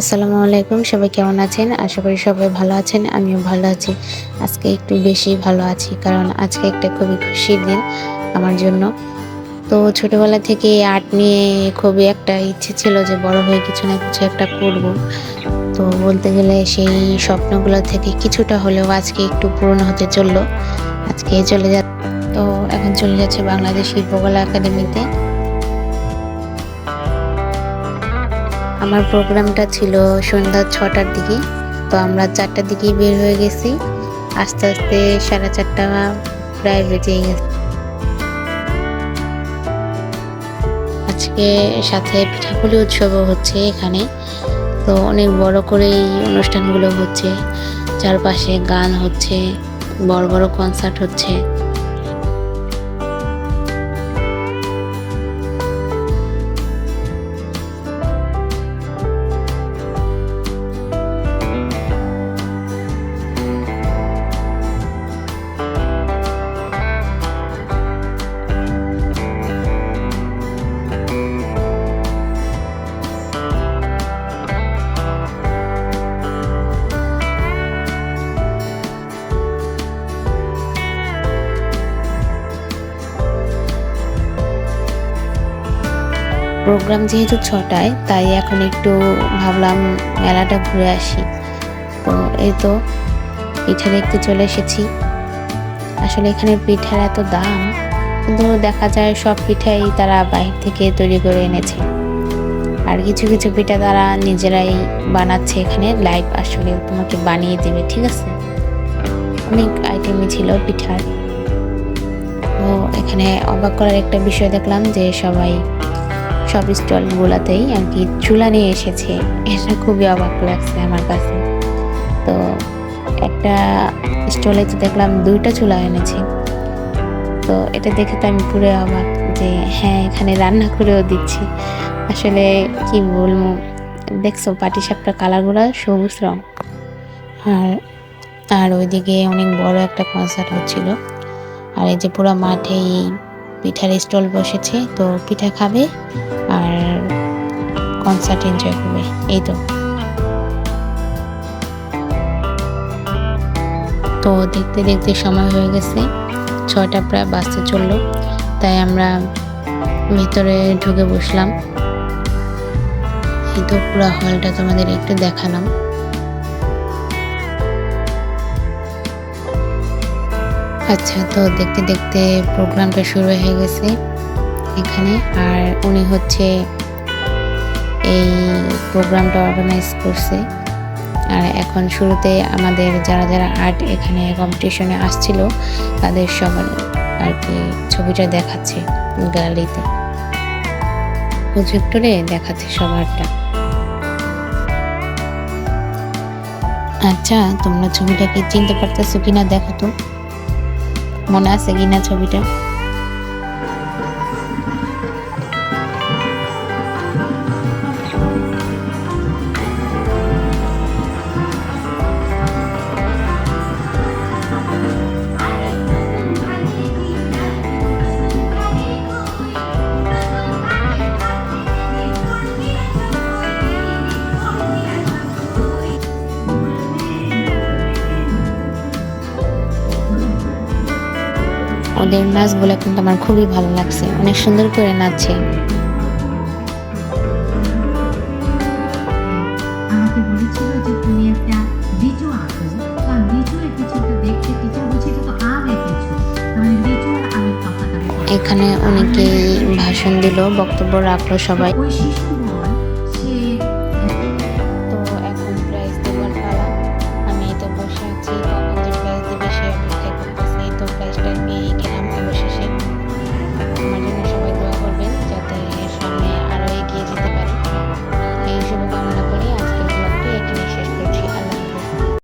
আসসালামু আলাইকুম, সবাই কেমন আছেন? আশা করি সবাই ভালো আছেন, আমিও ভালো আছি। আজকে একটু বেশি ভালো আছি, কারণ আজকে একটা খুবই খুশির দিন আমার জন্য। তো ছোটবেলা থেকে আর্ট নিয়ে খুবই একটা ইচ্ছে ছিল যে বড় হয়ে কিছু না কিছু একটা করব। তো বলতে গেলে সেই স্বপ্নগুলো থেকে কিছুটা হলেও আজকে একটু পূরণ হতে চলল। আজকে চলে যা তো এখন চলে যাচ্ছে বাংলাদেশ শিল্পকলা একাডেমিতে। আমার প্রোগ্রামটা ছিল সন্ধ্যা ছটার দিকে, তো আমরা চারটার দিকেই বের হয়ে গেছি। আস্তে আস্তে সাড়ে চারটা প্রায় বেজে গেছে। আজকে সাথে পিঠাপুলি উৎসবও হচ্ছে এখানে, তো অনেক বড় করে এই অনুষ্ঠানগুলো হচ্ছে। চারপাশে গান হচ্ছে, বড় বড় কনসার্ট হচ্ছে। প্রোগ্রাম যেহেতু ছটায়, তাই এখন একটু ভাবলাম মেলাটা ঘুরে আসি। তো এই তো, পিঠা দেখতে চলে এসেছি। আসলে এখানে পিঠার এত দাম, কিন্তু দেখা যায় সব পিঠাই তারা বাইরে থেকে তৈরি করে এনেছে। আর কিছু কিছু পিঠা তারা নিজেরাই বানাচ্ছে এখানে লাইভ আসলে তোমাকে বানিয়ে দেবে, ঠিক আছে? অনেক আইটেমই ছিল পিঠার। তো এখানে অবাক করার একটা বিষয় দেখলাম যে সবাই সব স্টলগুলোতেই আর কি চুলা নিয়ে এসেছে। এটা খুবই অবাক লাগছে আমার কাছে। তো একটা স্টলে তো দেখলাম দুইটা চুলা এনেছে। তো এটা দেখে তো আমি পুরো অবাক যে হ্যাঁ এখানে রান্না করেও দিচ্ছি। আসলে কি বলব, দেখছ পাটি সাপটা কালারগুলো সবুজ রং। আর আর ওইদিকে অনেক বড় একটা কনসার্ট হচ্ছিল। আর এই যে পুরো মাঠে এই পিঠার স্টল বসেছে, তো পিঠা খাবে। কনসার্ট এনজয় করবে, এই তো। তো দেখতে দেখতে সময় হয়ে গেছে, ছয়টা প্রায় বাসতে চলল, তাই আমরা ভিতরে ঢুকে বসলাম। এই তো পুরো হলটা তোমাদের একটু দেখালাম। আচ্ছা তো দেখতে দেখতে প্রোগ্রামটা শুরু হয়ে গেছে এখানে, আর উনি হচ্ছে এই প্রোগ্রামটা অর্গানাইজ করছে। আর এখন শুরুতে আমাদের যারা যারা আর্ট এখানে কম্পিটিশনে আসছিল, তাদের সবার আর কি ছবিটা দেখাচ্ছে গ্যালারিতে প্রজেক্টরে দেখাচ্ছে সবারটা। আচ্ছা তোমরা ছবিটাকে চিনতে পারতেছো কিনা দেখো তো। মনে আছে কিনা ছবিটা? ওদের নাচগুলো কিন্তু আমার খুবই ভালো লাগছে। অনেক সুন্দর করে নাচছে। আমাকে বলেছিল যে তুমি একটা লিচু আঁকো। তো আমি লিচুর কিছুটা দেখতে টিচার বলছে এটা তো আম এঁকেছো তাহলে লিচু আর আমের তফাৎ এখানে অনেকেই ভাষণ দিল বক্তব্য রাখল সবাই। ওই শিশু